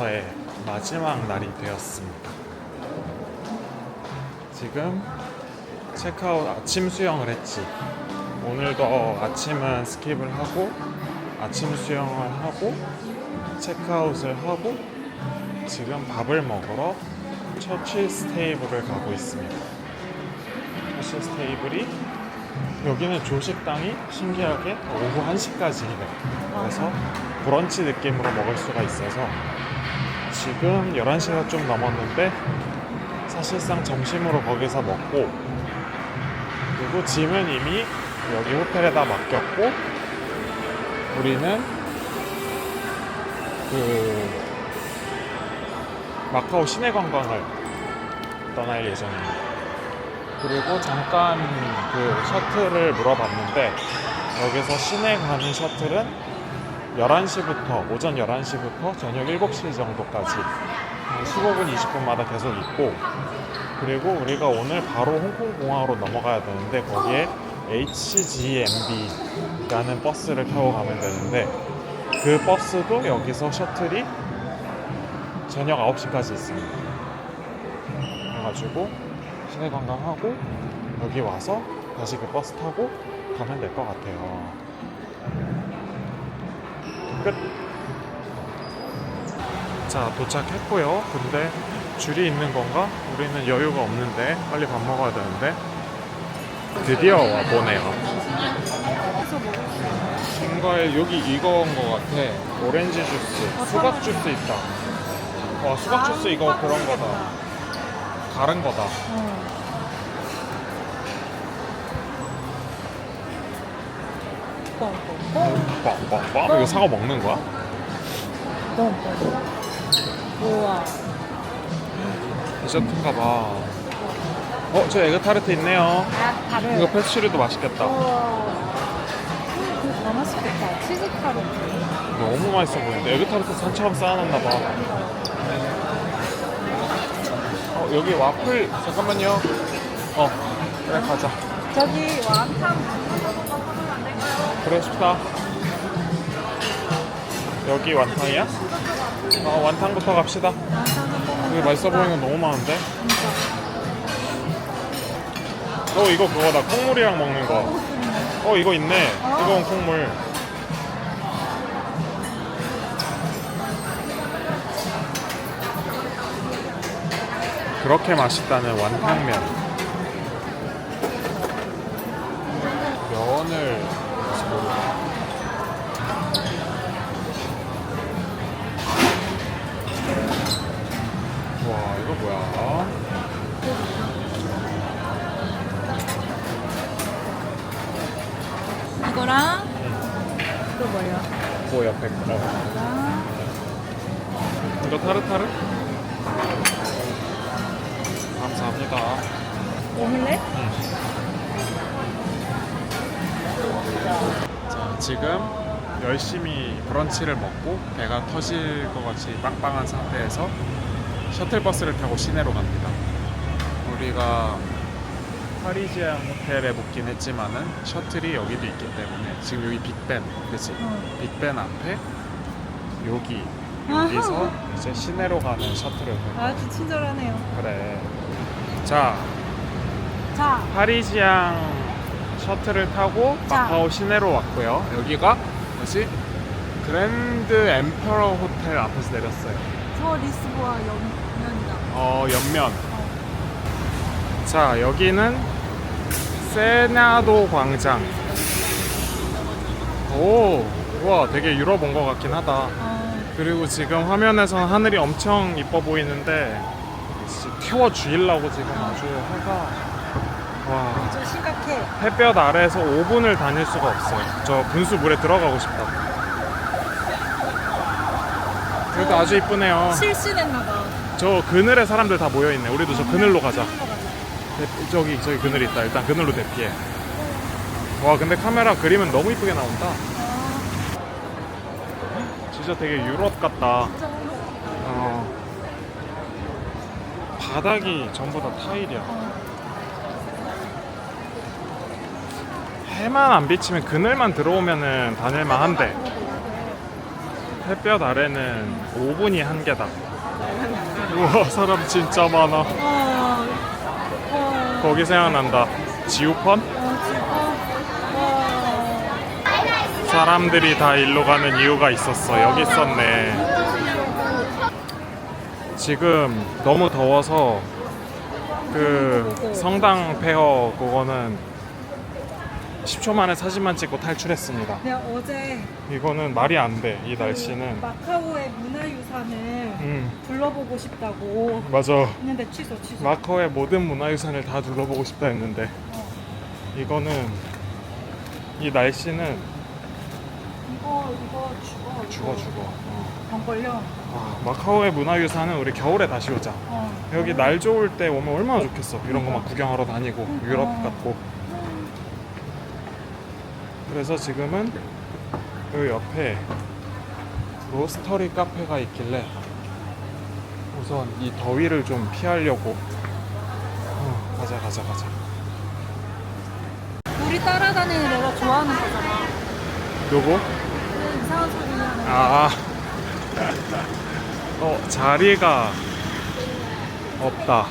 자, 마카오에서의 마지막 날이 되었습니다. 지금 체크아웃 아침 수영을 했지. 오늘도 아침은 스킵을 하고 아침 수영을 하고 체크아웃을 하고 지금 밥을 먹으러 처치 스테이블을 가고 있습니다. 처치 스테이블이 여기는 조식당이 신기하게 오후 1시까지 해요. 그래서 브런치 느낌으로 먹을 수가 있어서 지금 11시가 좀 넘었는데 사실상 점심으로 거기서 먹고 그리고 짐은 이미 여기 호텔에다 맡겼고 우리는 그 마카오 시내 관광을 떠날 예정입니다. 그리고 잠깐 그 셔틀을 물어봤는데 여기서 시내 가는 셔틀은 11시부터 오전 11시부터 저녁 7시 정도까지 한 15분 20분마다 계속 있고 그리고 우리가 오늘 바로 홍콩 공항으로 넘어가야 되는데 거기에 HGMB라는 버스를 타고 가면 되는데 그 버스도 여기서 셔틀이 저녁 9시까지 있습니다. 그래가지고 시내 관광하고 여기 와서 다시 그 버스 타고 가면 될 것 같아요. 끝. 자 도착했고요. 근데 줄이 있는 건가? 우리는 여유가 없는데 빨리 밥 먹어야 되는데 드디어 와 보네요. 뭔가에 여기 이거인 것 같아. 오렌지 주스, 수박 주스 있다. 와 수박 주스 이거 그런 거다. 다른 거다. 빵빵빵 이거 사과 먹는 거야? 우와. 디저트인가 봐. 어, 저 에그 타르트 있네요. 아, 다른. 이거 패스츄리도 맛있겠다. 다 맛있겠다. 치즈 타르트. 너무 맛있어 보이는데 에그 타르트 산처럼 쌓아놨나 봐. 어, 여기 와플 잠깐만요. 어, 그래 가자. 저기 완탕. 싶다. 여기 완탕이야? 어, 완탕부터 갑시다. 여기 맛있어 보이는 거 너무 많은데? 어, 이거 그거다. 콩물이랑 먹는 거. 어, 이거 있네. 뜨거운 콩물. 그렇게 맛있다는 완탕면. 뭐 옆에 거 이거랑 이거 타르타르? 감사합니다. 오믈렛? 자 지금 열심히 브런치를 먹고 배가 터질 것 같이 빵빵한 상태에서 셔틀버스를 타고 시내로 갑니다. 우리가 파리지안 호텔에 묵긴 했지만은 셔틀이 여기도 있기 때문에 지금 여기 빅벤 그치? 응. 빅벤 앞에 여기 여기서 이제 시내로 가는 셔틀을 탈 거야. 아주 친절하네요. 그래. 자 자, 파리지앙 셔틀을 타고 자. 마카오 시내로 왔고요. 여기가 뭐지? 그랜드 엠퍼러 호텔 앞에서 내렸어요. 저 리스보아 연면이다. 어, 옆면. 자, 여기는 세나도 광장. 오, 와, 되게 유럽 온 것 같긴 하다. 어, 그리고 지금 화면에서는 하늘이 엄청 이뻐 보이는데 태워 죽이려고 지금 아주 해가 와저 심각해. 햇볕 아래에서 5분을 다닐 수가 없어요. 저 분수 물에 들어가고 싶다. 그래도 아주 이쁘네요. 실신했나봐. 저 그늘에 사람들 다 모여 있네. 우리도 저 그늘로 가자. 대- 저기 저기 그늘 있다. 일단 그늘로 대피해. 와 근데 카메라 그림은 너무 이쁘게 나온다. 진짜 되게 유럽 같다. 어. 바닥이 전부 다 타일이야. 해만 안 비치면 그늘만 들어오면은 다닐만 한데 햇볕 아래는 5분이 한계다. 우와 사람 진짜 많아. 거기 생각난다. 지우펀? 사람들이 다 일로 가는 이유가 있었어. 여기 있었네. 지금 너무 더워서 그 성당 폐허 그거는 10초 만에 사진만 찍고 탈출했습니다. 내가 어제 이거는 말이 안 돼. 이 날씨는. 마카오의 문화유산을 음 둘러보고 싶다고 맞아. 했는데 취소 취소. 마카오의 모든 문화유산을 다 둘러보고 싶다 했는데 이거는 이 날씨는 이거 이거 죽어. 죽어 죽어. 어. 병 걸려. 아, 마카오의 문화유산은 우리 겨울에 다시 오자. 어. 여기 날 좋을 때 오면 얼마나 좋겠어. 이런 거 막 구경하러 다니고 유럽 같고. 그래서 지금은 그 옆에 로스터리 카페가 있길래 우선 이 더위를 좀 피하려고 어, 가자 가자 가자. 우리 따라다니는 애가 좋아하는 거잖아. 요거? 그 이상한 소리 하는. 아. 어, 자리가 없다.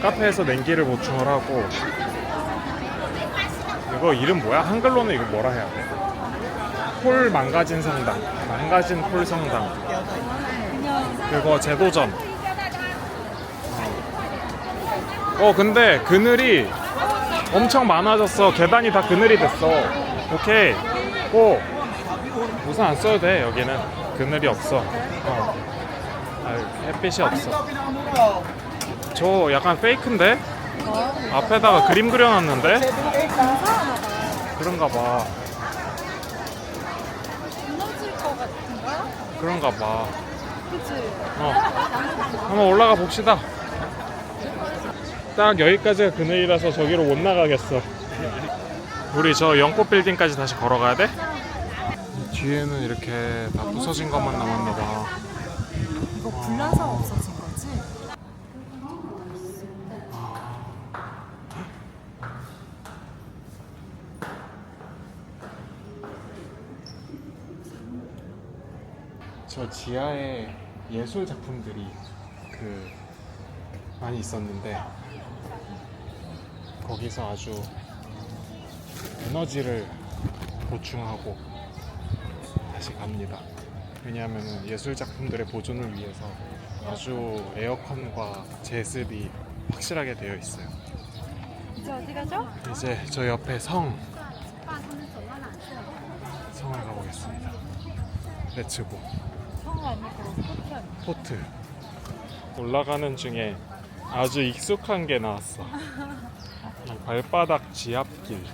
카페에서 냉기를 보충을 하고 이거 이름 뭐야? 한글로는 이거 뭐라 해야 돼? 폴 망가진 성당 망가진 폴 성당 그거 제도전. 어 근데 그늘이 엄청 많아졌어. 계단이 다 그늘이 됐어. 오케이. 고. 우산 안 써도 돼 여기는 그늘이 없어. 어. 아, 햇빛이 없어. 저 약간 페이크인데? 앞에다가 그림 그려놨는데? 그런가 봐. 무너질 것 같은가? 그런가 봐. 그치? 어. 한번 올라가 봅시다. 딱 여기까지가 그늘이라서 저기로 못 나가겠어. 우리 저 연꽃 빌딩까지 다시 걸어가야 돼? 뒤에는 이렇게 다 부서진 것만 남았나 봐. 이거 불나서 없어진 거지? 저 지하에 예술 작품들이 그 많이 있었는데 거기서 아주 에너지를 보충하고 다시 갑니다. 왜냐하면 예술 작품들의 보존을 위해서 아주 에어컨과 제습이 확실하게 되어 있어요. 이제 어디 가죠? 이제 저 옆에 성 성을 가보겠습니다. 레츠고. 성 아니고 포트. 포트 올라가는 중에 아주 익숙한 게 나왔어. 이 발바닥 지압길.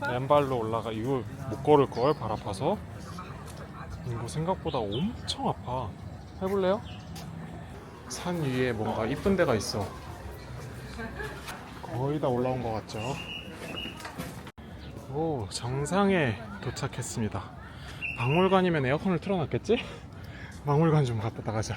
맨발로 올라가 이거 못 걸을 걸 발 아파서? 이거 생각보다 엄청 아파. 해볼래요? 산 위에 뭔가 이쁜 데가 있어. 거의 다 올라온 것 같죠? 오 정상에 도착했습니다. 박물관이면 에어컨을 틀어놨겠지? 박물관 좀 갔다 가자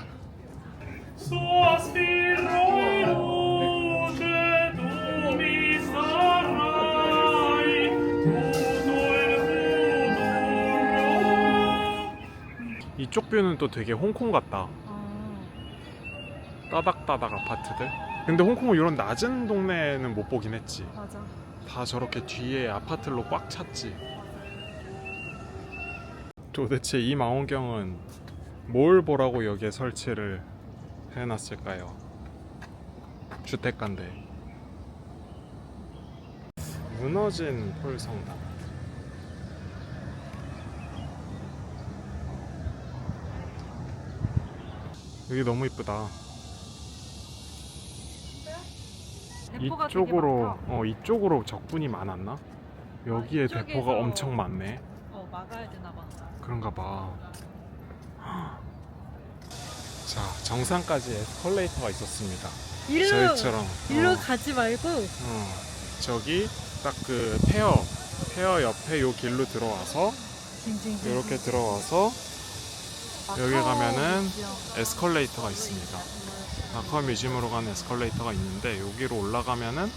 이쪽 뷰는 또 되게 홍콩 같다. 아, 따닥따닥 아파트들. 근데 홍콩은 이런 낮은 동네는 못 보긴 했지. 맞아 다 저렇게 뒤에 아파트로 꽉 찼지. 도대체 이 망원경은 뭘 보라고 여기에 설치를 해놨을까요? 주택가인데. 무너진 폴성당. 여기 너무 이쁘다. 이쪽으로. 어 이쪽으로 적군이 많았나? 여기에 이쪽에서- 대포가 엄청 많네. 어 막아야 되나 봐 그런가 봐. 자 정상까지 에스컬레이터가 있었습니다. 일로 저희처럼 일로 어, 가지 말고 어, 저기 딱 그 페어 페어 옆에 요 길로 들어와서 징징징 이렇게 들어와서 여기 가면은. 에스컬레이터가 있습니다. 마카오 뮤지엄으로 가는 에스컬레이터가 있는데 여기로 올라가면은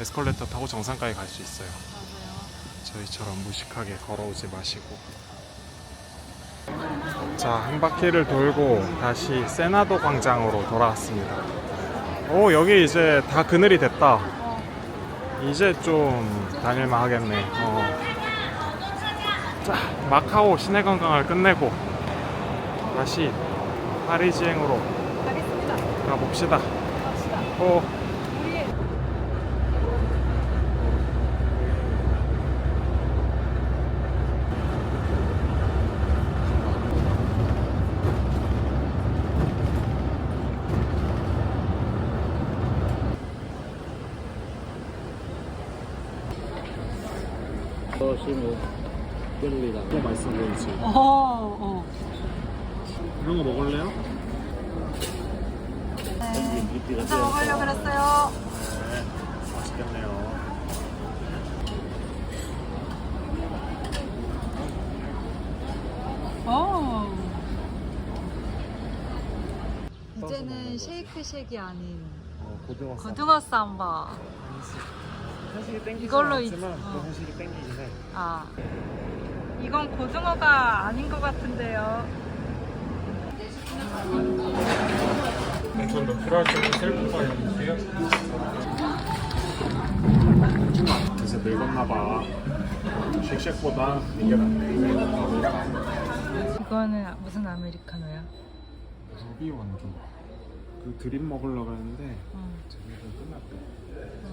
에스컬레이터 타고 정상까지 갈 수 있어요. 저희처럼 무식하게 걸어오지 마시고. 자, 한 바퀴를 돌고 다시 세나도 광장으로 돌아왔습니다. 오, 여기 이제 다 그늘이 됐다. 어, 이제 좀 다닐만 하겠네. 어. 자, 마카오 시내 관광을 끝내고 다시 파리지행으로. 가봅시다. 갑 어, 시무 끓리다. 너무 맛있어 보이지? 어, 어. 이런 거 먹을래요? 네. 저 먹으려고 그랬어요. 네, 맛있겠네요. 어. 이제는 쉐이크 쉑이 아닌 어, 고등어 쌈. 고등어 쌈바. 한식이 땡기지 이걸로 않지만 있- 또 어. 한식이 땡기긴 해. 아. 이건 고등어가 아닌 것 같은데요. 전도 필요할 때는 셀프가 해주세요. 그래서 늙었나 봐. 쉑쉑보다 이게 낫네. 이거는 무슨 아메리카노야? 루비 원두. 그 드림 먹으려고 했는데 어. 저기 좀 끝났대. 어.